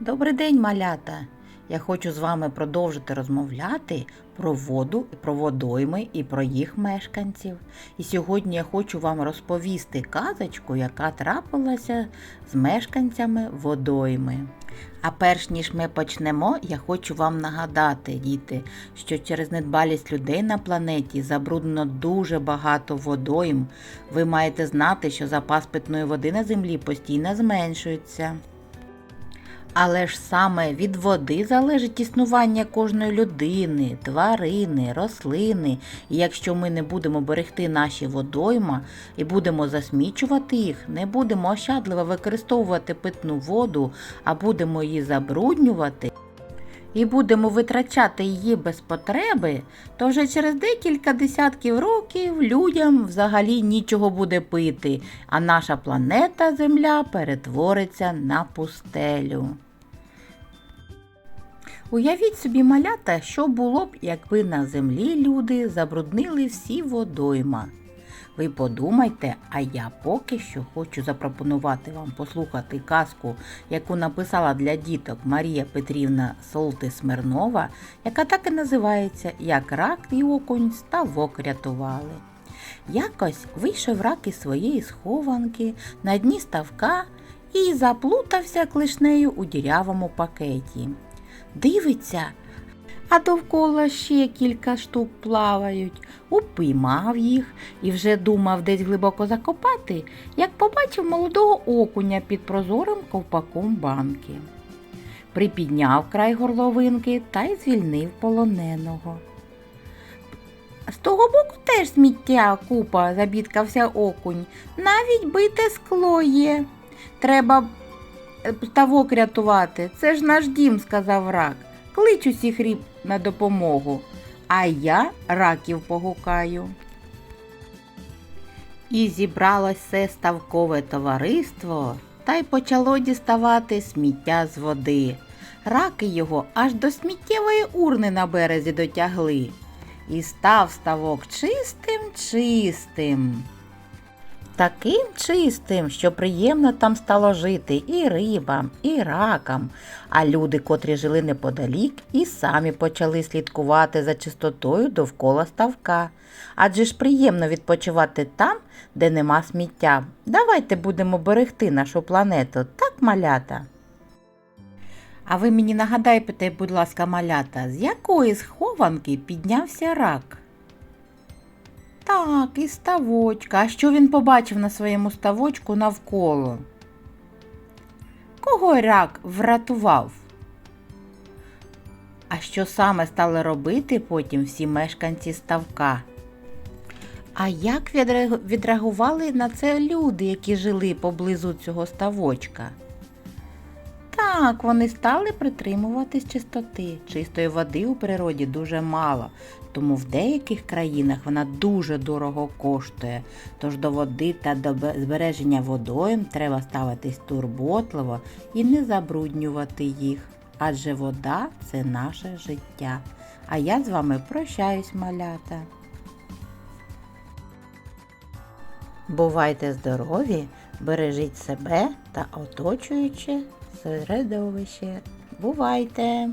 Добрий день, малята! Я хочу з вами продовжити розмовляти про воду, про водойми і про їх мешканців. І сьогодні я хочу вам розповісти казочку, яка трапилася з мешканцями водойми. А перш ніж ми почнемо, я хочу вам нагадати, діти, що через недбалість людей на планеті забруднено дуже багато водойм. Ви маєте знати, що запас питної води на землі постійно зменшується. Але ж саме від води залежить існування кожної людини, тварини, рослини. І якщо ми не будемо берегти наші водойма і будемо засмічувати їх, не будемо ощадливо використовувати питну воду, а будемо її забруднювати. І будемо витрачати її без потреби, то вже через декілька десятків років людям взагалі нічого буде пити, а наша планета Земля перетвориться на пустелю. Уявіть собі, малята, що було б, якби на землі люди забруднили всі водойма. Ви подумайте, а я поки що хочу запропонувати вам послухати казку, яку написала для діток Марія Петрівна Солти Смирнова, яка так і називається Як рак і окунь ставок рятували. Якось вийшов рак із своєї схованки на дні ставка і заплутався клишнею у дірявому пакеті. Дивиться, а довкола ще кілька штук плавають. Упіймав їх і вже думав десь глибоко закопати, як побачив молодого окуня під прозорим ковпаком банки. Припідняв край горловинки та й звільнив полоненого. З того боку теж сміття купа, забідкався окунь. Навіть бите скло є. Треба ставок рятувати. Це ж наш дім, сказав рак. Клич усіх ріб на допомогу, а я раків погукаю. І зібралось все ставкове товариство та й почало діставати сміття з води. Раки його аж до сміттєвої урни на березі дотягли. І став ставок чистим чистим. Таким чистим, що приємно там стало жити і рибам, і ракам, а люди, котрі жили неподалік, і самі почали слідкувати за чистотою довкола ставка. Адже ж приємно відпочивати там, де нема сміття. Давайте будемо берегти нашу планету, так, малята? А ви мені нагадайте, будь ласка, малята, з якої схованки піднявся рак? Так, і ставочка. А що він побачив на своєму ставочку навколо? Кого рак врятував? А що саме стали робити потім всі мешканці ставка? А як відре- відреагували на це люди, які жили поблизу цього ставочка? Так, вони стали притримуватись чистоти. Чистої води у природі дуже мало, тому в деяких країнах вона дуже дорого коштує. Тож до води та до збереження водойм треба ставитись турботливо і не забруднювати їх. Адже вода це наше життя. А я з вами прощаюсь, малята. Бувайте здорові, бережіть себе та оточуюче середовище. Бувайте!